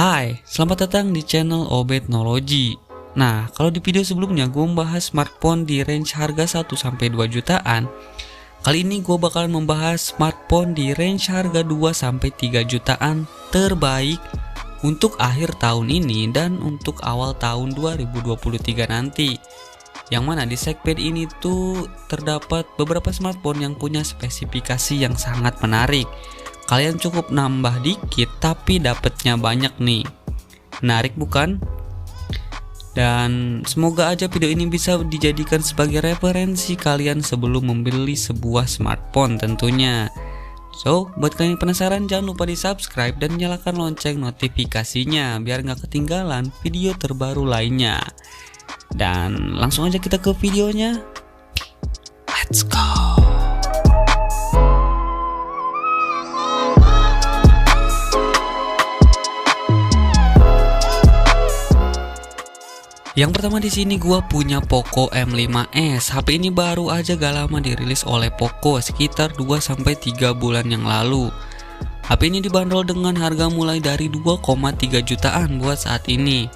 Hai, selamat datang di channel Obetnology. Nah, kalau di video sebelumnya gue membahas smartphone di range harga 1-2 jutaan, kali ini gue bakalan membahas smartphone di range harga 2-3 jutaan terbaik untuk akhir tahun ini dan untuk awal tahun 2023 nanti. Yang mana di segmen ini tuh terdapat beberapa smartphone yang punya spesifikasi yang sangat menarik. Kalian cukup nambah dikit tapi dapatnya banyak nih. Menarik bukan? Dan semoga aja video ini bisa dijadikan sebagai referensi kalian sebelum membeli sebuah smartphone tentunya. So, buat kalian yang penasaran jangan lupa di subscribe dan nyalakan lonceng notifikasinya biar nggak ketinggalan video terbaru lainnya. Dan langsung aja kita ke videonya. Let's go. Yang pertama di sini gua punya Poco M5s. HP ini baru aja gak lama dirilis oleh Poco sekitar 2 sampai 3 bulan yang lalu. HP ini dibanderol dengan harga mulai dari 2,3 jutaan buat saat ini.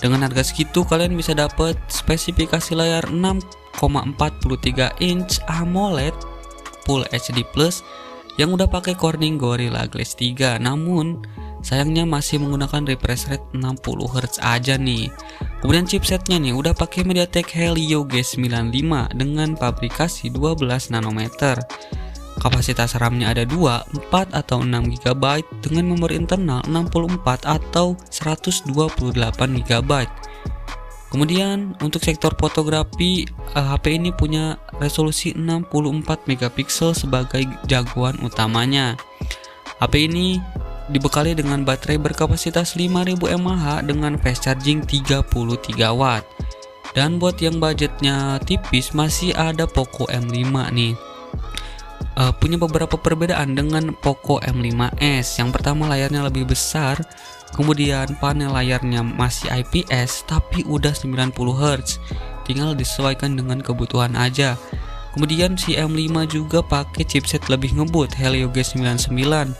Dengan harga segitu kalian bisa dapat spesifikasi layar 6,43 inch AMOLED Full HD Plus yang udah pakai Corning Gorilla Glass 3 namun sayangnya masih menggunakan refresh rate 60 Hz aja nih kemudian chipsetnya nih udah pakai MediaTek Helio G95 dengan pabrikasi 12 nanometer Kapasitas RAM-nya ada 2, 4 atau 6 GB dengan memori internal 64 atau 128 GB. Kemudian untuk sektor fotografi HP eh, ini punya resolusi 64 megapiksel sebagai jagoan utamanya. HP ini dibekali dengan baterai berkapasitas 5000 mAh dengan fast charging 33 watt. Dan buat yang budgetnya tipis masih ada Poco M5 nih uh, punya beberapa perbedaan dengan Poco M5s. Yang pertama layarnya lebih besar, kemudian panel layarnya masih IPS tapi udah 90 Hz. Tinggal disesuaikan dengan kebutuhan aja. Kemudian si M5 juga pakai chipset lebih ngebut Helio G99.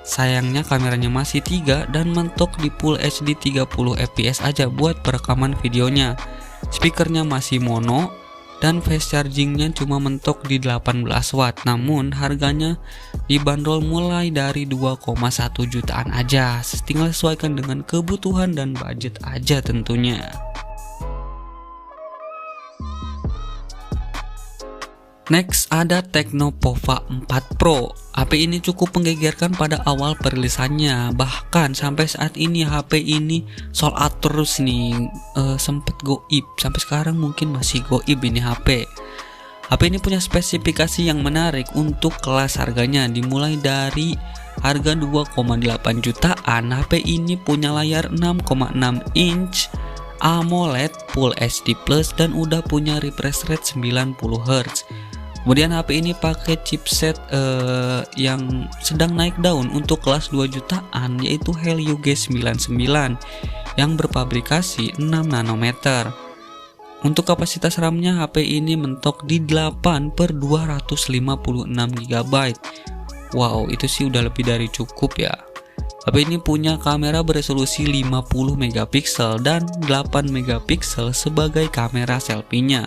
Sayangnya kameranya masih 3 dan mentok di Full HD 30 fps aja buat perekaman videonya. Speakernya masih mono dan fast chargingnya cuma mentok di 18 watt. Namun harganya dibanderol mulai dari 2,1 jutaan aja. Tinggal sesuaikan dengan kebutuhan dan budget aja tentunya Next ada Tecno Pova 4 Pro. HP ini cukup menggegerkan pada awal perilisannya. Bahkan sampai saat ini HP ini sold out terus nih. Uh, sempet goib. Sampai sekarang mungkin masih goib ini HP. HP ini punya spesifikasi yang menarik untuk kelas harganya dimulai dari harga 2,8 jutaan. HP ini punya layar 6,6 inch AMOLED Full HD Plus dan udah punya refresh rate 90 Hz. Kemudian HP ini pakai chipset uh, yang sedang naik daun untuk kelas 2 jutaan yaitu Helio G99 yang berpabrikasi 6 nanometer. Untuk kapasitas RAM-nya HP ini mentok di 8 per 256 GB. Wow, itu sih udah lebih dari cukup ya. HP ini punya kamera beresolusi 50 megapiksel dan 8 megapiksel sebagai kamera selfie-nya.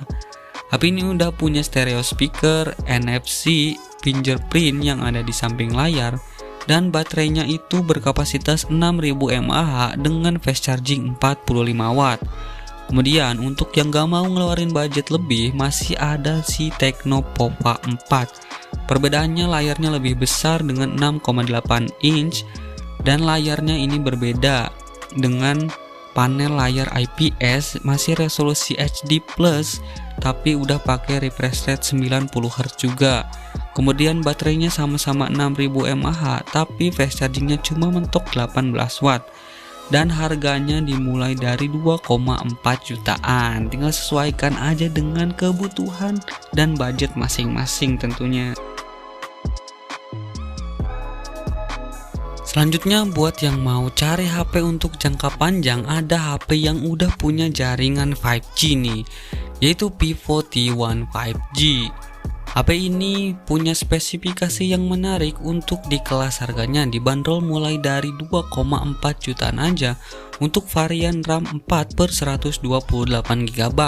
HP ini udah punya stereo speaker, NFC, fingerprint yang ada di samping layar, dan baterainya itu berkapasitas 6000 mAh dengan fast charging 45 watt. Kemudian untuk yang gak mau ngeluarin budget lebih masih ada si Tecno Pova 4 Perbedaannya layarnya lebih besar dengan 6,8 inch dan layarnya ini berbeda dengan panel layar IPS masih resolusi HD tapi udah pakai refresh rate 90 Hz juga. Kemudian baterainya sama-sama 6000 mAh tapi fast chargingnya cuma mentok 18 watt. Dan harganya dimulai dari 2,4 jutaan. Tinggal sesuaikan aja dengan kebutuhan dan budget masing-masing tentunya Selanjutnya buat yang mau cari HP untuk jangka panjang ada HP yang udah punya jaringan 5G nih yaitu Vivo T1 5G. HP ini punya spesifikasi yang menarik untuk di kelas harganya dibanderol mulai dari 2,4 jutaan aja untuk varian RAM 4 per 128 GB.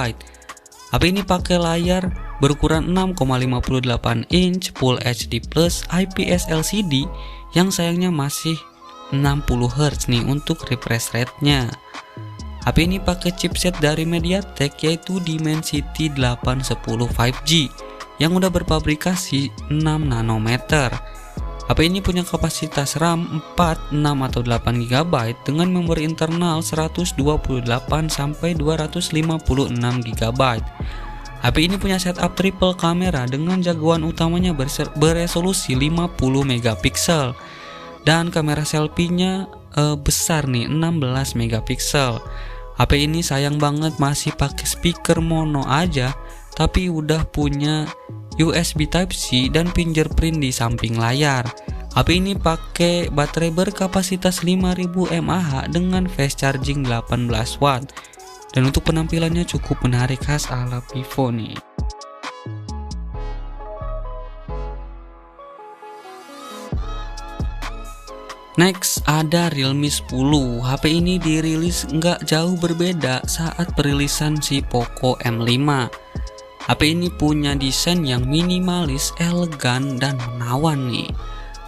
HP ini pakai layar berukuran 6,58 inch Full HD Plus IPS LCD yang sayangnya masih 60 Hz nih untuk refresh rate-nya. HP ini pakai chipset dari MediaTek yaitu Dimensity 810 5G yang udah berpabrikasi 6 nanometer. HP ini punya kapasitas RAM 4, 6 atau 8 GB dengan memori internal 128 sampai 256 GB. HP ini punya setup triple kamera dengan jagoan utamanya beresolusi 50 megapiksel dan kamera selfie-nya e, besar nih 16 megapiksel. HP ini sayang banget masih pakai speaker mono aja tapi udah punya USB Type-C dan fingerprint di samping layar. HP ini pakai baterai berkapasitas 5000 mAh dengan fast charging 18 watt. Dan untuk penampilannya cukup menarik khas ala Vivo nih. Next ada Realme 10 HP ini dirilis nggak jauh berbeda saat perilisan si Poco M5 HP ini punya desain yang minimalis, elegan, dan menawan nih.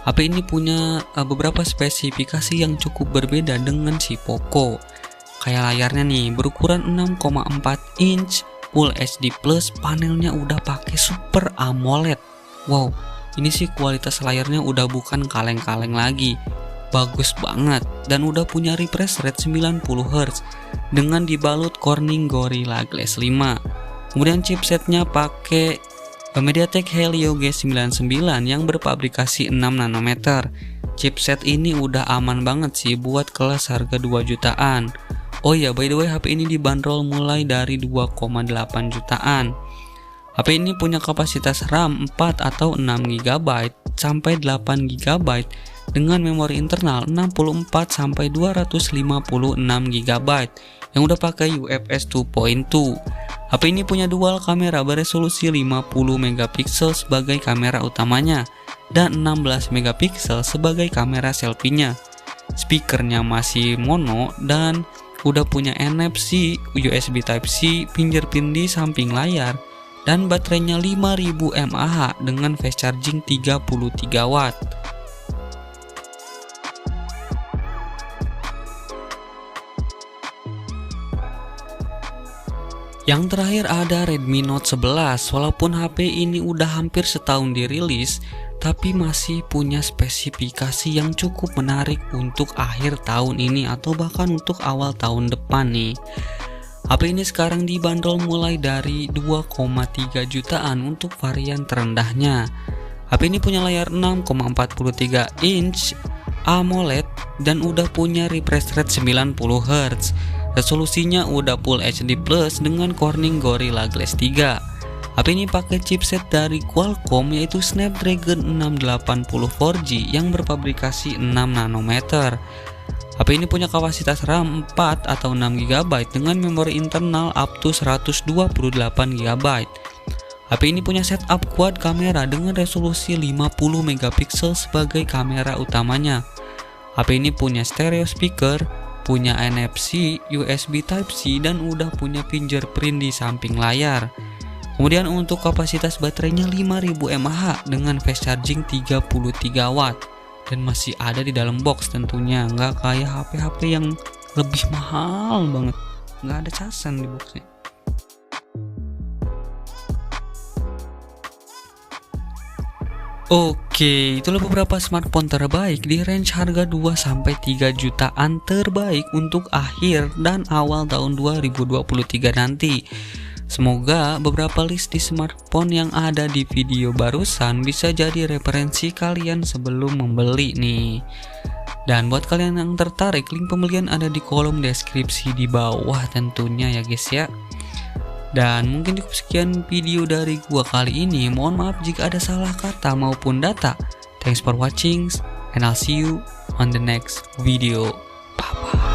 HP ini punya uh, beberapa spesifikasi yang cukup berbeda dengan si Poco. Kayak layarnya nih berukuran 6,4 inch Full HD Plus, panelnya udah pakai Super AMOLED. Wow, ini sih kualitas layarnya udah bukan kaleng-kaleng lagi. Bagus banget dan udah punya refresh rate 90 Hz dengan dibalut Corning Gorilla Glass 5 Kemudian chipsetnya pakai MediaTek Helio G99 yang berpabrikasi 6 nanometer. Chipset ini udah aman banget sih buat kelas harga 2 jutaan. Oh iya, by the way HP ini dibanderol mulai dari 2,8 jutaan. HP ini punya kapasitas RAM 4 atau 6 GB sampai 8 GB dengan memori internal 64 sampai 256 GB yang udah pakai UFS 2.2. HP ini punya dual kamera beresolusi 50 megapiksel sebagai kamera utamanya dan 16 megapiksel sebagai kamera selfie-nya. Speakernya masih mono dan udah punya NFC, USB Type-C, fingerprint di samping layar, dan baterainya 5000 mAh dengan fast charging 33 watt. Yang terakhir ada Redmi Note 11 Walaupun HP ini udah hampir setahun dirilis Tapi masih punya spesifikasi yang cukup menarik untuk akhir tahun ini Atau bahkan untuk awal tahun depan nih. HP ini sekarang dibanderol mulai dari 2,3 jutaan untuk varian terendahnya. HP ini punya layar 6,43 inch AMOLED dan udah punya refresh rate 90 Hz Resolusinya udah Full HD Plus dengan Corning Gorilla Glass 3. HP ini pakai chipset dari Qualcomm yaitu Snapdragon 680 4G yang berpabrikasi 6 nanometer. HP ini punya kapasitas RAM 4 atau 6 GB dengan memori internal up to 128 GB. HP ini punya setup quad kamera dengan resolusi 50 megapiksel sebagai kamera utamanya. HP ini punya stereo speaker, punya NFC, USB Type-C, dan udah punya fingerprint di samping layar. Kemudian untuk kapasitas baterainya 5000 mAh dengan fast charging 33 watt. Dan masih ada di dalam box tentunya nggak kayak HP-HP yang lebih mahal banget. Nggak ada casan di boxnya Oke, itulah beberapa smartphone terbaik di range harga 2 sampai 3 jutaan terbaik untuk akhir dan awal tahun 2023 nanti. Semoga beberapa list di smartphone yang ada di video barusan bisa jadi referensi kalian sebelum membeli nih. Dan buat kalian yang tertarik, link pembelian ada di kolom deskripsi di bawah tentunya ya guys ya. Dan mungkin cukup sekian video dari gua kali ini. Mohon maaf jika ada salah kata maupun data. Thanks for watching and I'll see you on the next video. Bye bye.